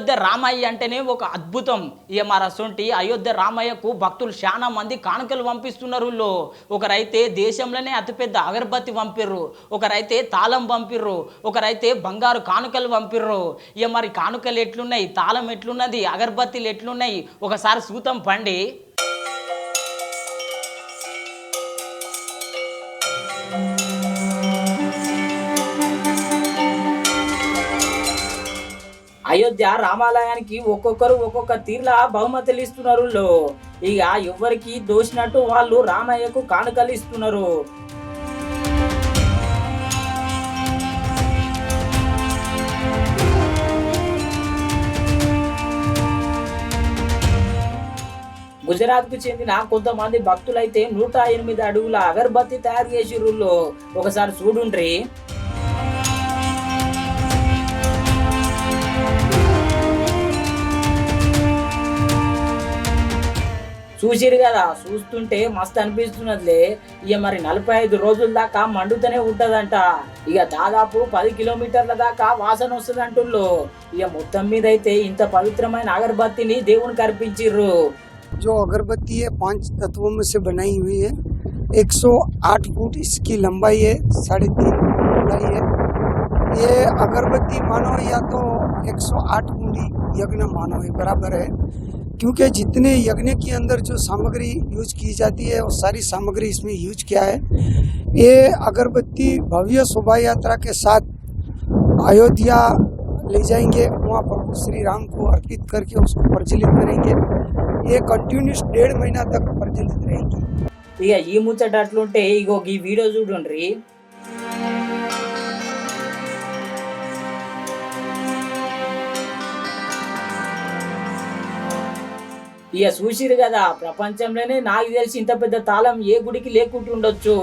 అయోధ్య రామయ్య అంటేనే ఒక అద్భుతం. ఇక మరి అసొంటి అయోధ్య రామయ్యకు భక్తులు చాలా మంది కానుకలు పంపిస్తున్నారు ఒకరైతే దేశంలోనే అతిపెద్ద అగరబత్తి పంపిర్రు. ఒకరైతే తాళం పంపిర్రు. ఒకరైతే బంగారు కానుకలు పంపిర్రు. ఇక మరి కానుకలు ఎట్లున్నాయి? తాళం ఎట్లున్నది? అగరబత్తీలు ఎట్లున్నాయి? ఒకసారి సూతం పండి. అయోధ్య రామాలయానికి ఒక్కొక్కరు ఒక్కొక్క తీర్లా బహుమతులు ఇస్తున్నారు ఇక ఎవరికి దోసినట్టు వాళ్ళు రామయ్యకు కానుకలు ఇస్తున్నారు. గుజరాత్కు చెందిన కొంతమంది భక్తులైతే నూట ఎనిమిది అడుగుల అగర్బత్తి తయారు చేసిర్రు ఒకసారి చూడుండ్రి. చూసిరు కదా చూస్తుంటే మస్తు అనిపిస్తున్నదిలే ఇక మరి నలభై ఐదు రోజుల దాకా మండుతూనే ఉంటదంట ఇక దాదాపు పది కిలోమీటర్ల దాకా వాసన వస్తుంది అంటుళ్ళు ఇక మొత్తం మీద అయితే ఇంత పవిత్రమైన అగరబత్తిని దేవునికి అర్పించిర్రు जो अगरबत्ती है पांच तत्वों में से बनाई हुई है 108 फुट इसकी लंबाई है साढ़े तीन चौड़ाई है ये अगरबत्ती मानो या तो 108 पूरी यज्ञ मानो ये बराबर है क्योंकि जितने यज्ञ के अंदर जो सामग्री यूज की जाती है वो सारी सामग्री इसमें यूज किया है ये अगरबत्ती भव्य शोभा यात्रा के साथ अयोध्या ले जाएंगे वहाँ प्रभु श्री राम को अर्पित करके उसको प्रज्वलित करेंगे ये कंटिन्यूस डेढ़ महीना तक प्रज्वलित रहेगी ఇక ఈ ముచ్చట అట్లుంటే ఇగో ఈ వీడియో చూడండి ఇక చూసిరు కదా ప్రపంచంలోనే నాకు తెలిసి ఇంత పెద్ద తాళం ఏ గుడికి లేకుంటుండొచ్చు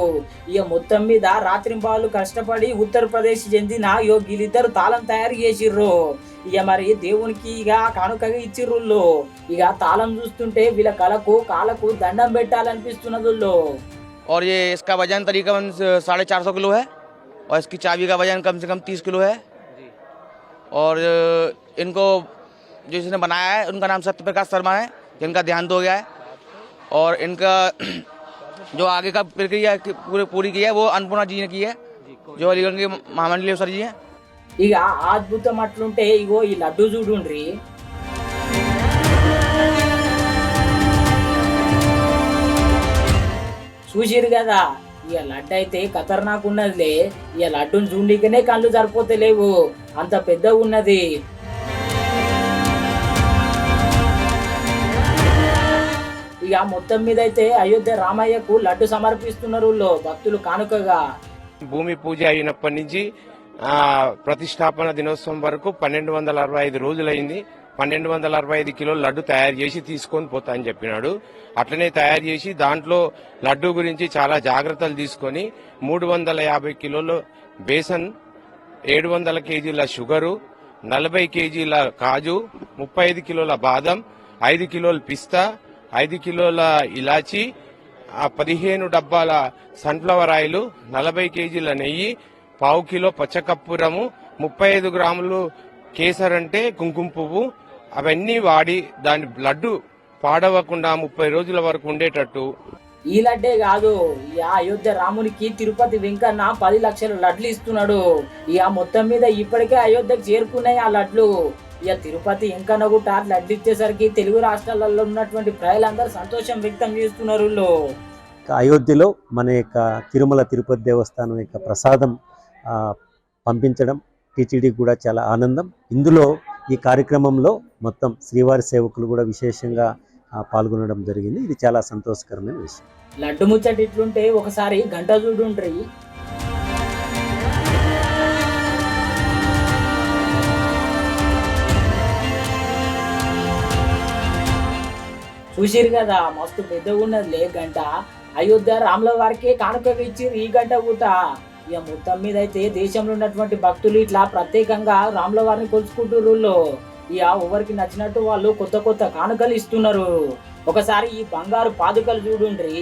ఇక మొత్తం మీద రాత్రింబాలు కష్టపడి ఉత్తరప్రదేశ్ చెందిన ఇగో వీళ్ళిద్దరు తాళం తయారు చేసిర్రు ఇక మరి దేవునికి ఇక కానుకగా ఇచ్చిర్రు ఇక తాళం చూస్తుంటే వీళ్ళ కళకు కాలకు దండం పెట్టాలనిపిస్తున్నది వీళ్ళు. और ये इसका वजन तकरीबन साढ़े चार सौ किलो है और इसकी चाबी का वजन कम से कम तीस किलो है और इनको जो इसने बनाया है उनका नाम सत्य प्रकाश शर्मा है जिनका देहांत हो गया है और इनका जो आगे का प्रक्रिया की पूरी पूरी की है वो अन्नपूर्णा जी ने की है जो अलीगढ़ के महामंडली सर जी हैं ఇక ఆ అద్భుతం అట్లుంటే ఇగో ఈ లడ్డు చూడుండ్రి చూసిరు కదా ఇక లడ్డు అయితే ఖతర్నాక్ ఉన్నదిలే ఇక లడ్డును చూడనికనే కళ్ళు సరిపోతలేవు అంత పెద్దగా ఉన్నది ఇక మొత్తం మీద అయితే అయోధ్య రామయ్యకు లడ్డు సమర్పిస్తున్నారు రూల్లో భక్తులు కానుకగా. భూమి పూజ అయినప్పటి నుంచి ప్రతిష్టాపన దినోత్సవం వరకు పన్నెండు వందల అరవై ఐదు రోజులైంది. పన్నెండు వందల అరవై ఐదు కిలోల లడ్డు తయారు చేసి తీసుకొని పోతా అని చెప్పినాడు. అట్లనే తయారు చేసి దాంట్లో లడ్డు గురించి చాలా జాగ్రత్తలు తీసుకొని మూడు వందల యాభై కిలోలు బేసన్ ఏడు వందల కేజీల షుగరు నలభై కేజీల కాజు ముప్పై ఐదు కిలోల బాదం ఐదు కిలోల పిస్తా ఐదు కిలోల ఇలాచి ఆ పదిహేను డబ్బాల సన్ఫ్లవర్ ఆయిల్ నలభై కేజీల నెయ్యి పావు కిలో పచ్చకర్పూరము ముప్పై ఐదు గ్రాములు కేసర్ అంటే కుంకుమ పువ్వు. అవన్నీ వాడి దాని లడ్డు పాడవకుండా ముప్పై రోజుల వరకు ఉండేటట్టు. ఈ లడ్డే కాదు ఈ అయోధ్య రామునికి తిరుపతి వెంకన్న పది లక్షల లడ్లు ఇస్తున్నాడు. ఇక మొత్తం మీద ఇప్పటికే అయోధ్యకు చేరుకున్నాయి ఆ లడ్లు. ఇక తిరుపతి కూడా లడ్లు ఇచ్చేసరికి తెలుగు రాష్ట్రాలలో ఉన్నటువంటి ప్రజలందరూ సంతోషం వ్యక్తం చేస్తున్నారు అయోధ్యలో మన యొక్క తిరుమల తిరుపతి దేవస్థానం యొక్క ప్రసాదం ఆ, పంపించడం టీటీడీ కూడా చాలా ఆనందం. ఇందులో ఈ కార్యక్రమంలో మొత్తం శ్రీవారి సేవకులు కూడా విశేషంగా పాల్గొనడం జరిగింది. ఇది చాలా సంతోషకరమైన విషయం. లడ్డు ముచ్చట ఇట్లుంటే ఒకసారి గంట చూడుండ్రి. చూసిరు కదా మస్తు పెద్దగా ఉన్నదిలే గంట. అయోధ్య రాముల వారికి కానుకగా ఇచ్చిర్రు ఈ గంట కూడా ఇక మొత్తం మీద అయితే దేశంలో ఉన్నటువంటి భక్తులు ఇట్లా ప్రత్యేకంగా రాముల వారిని కొలుచుకుంటున్నారు ఇక ఎవరికి నచ్చినట్టు వాళ్ళు కొత్త కొత్త కానుకలు ఇస్తున్నారు. ఒకసారి ఈ బంగారు పాదుకలు చూడుండ్రి.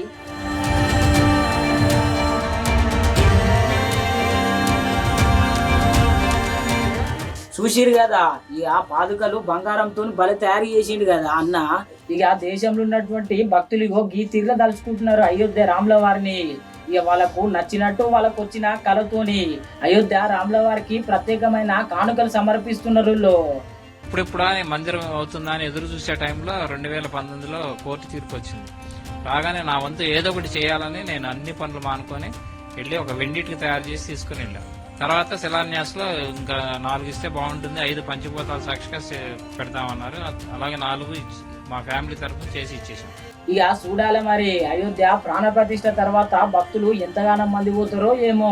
చూసిరు కదా ఇక పాదుకలు బంగారంతో భలే తయారు చేసిండు కదా అన్న. ఇక దేశంలో ఉన్నటువంటి భక్తులు ఇగో గీ తీర్ల అయోధ్య రాముల వారిని ఇక వాళ్ళకు నచ్చినట్టు వాళ్ళకు వచ్చిన కళతోని అయోధ్య రాముల వారికి ప్రత్యేకమైన కానుకలు సమర్పిస్తున్నారు వీళ్ళు. ఇప్పుడిప్పుడా మందిరం అవుతుందా అని ఎదురు చూసే టైంలో రెండు వేల పంతొమ్మిదిలో కోర్టు తీర్పు వచ్చింది రాగానే నా వంతు ఏదో ఒకటి చేయాలని నేను అన్ని పనులు మానుకొని వెళ్ళి ఒక వెండిటికి తయారు చేసి తీసుకుని వెళ్ళాను. తర్వాత శిలాన్యాస్లో ఇంకా నాలుగు ఇస్తే బాగుంటుంది ఐదు పంచిపోతాల సాక్షిగా పెడతామన్నారు. అలాగే నాలుగు మా ఫ్యామిలీ తరఫున చేసి ఇచ్చేసాం. ఇక చూడాలి మరి అయోధ్య ప్రాణ ప్రతిష్ట తర్వాత భక్తులు ఎంతగానో మంది పోతారో ఏమో.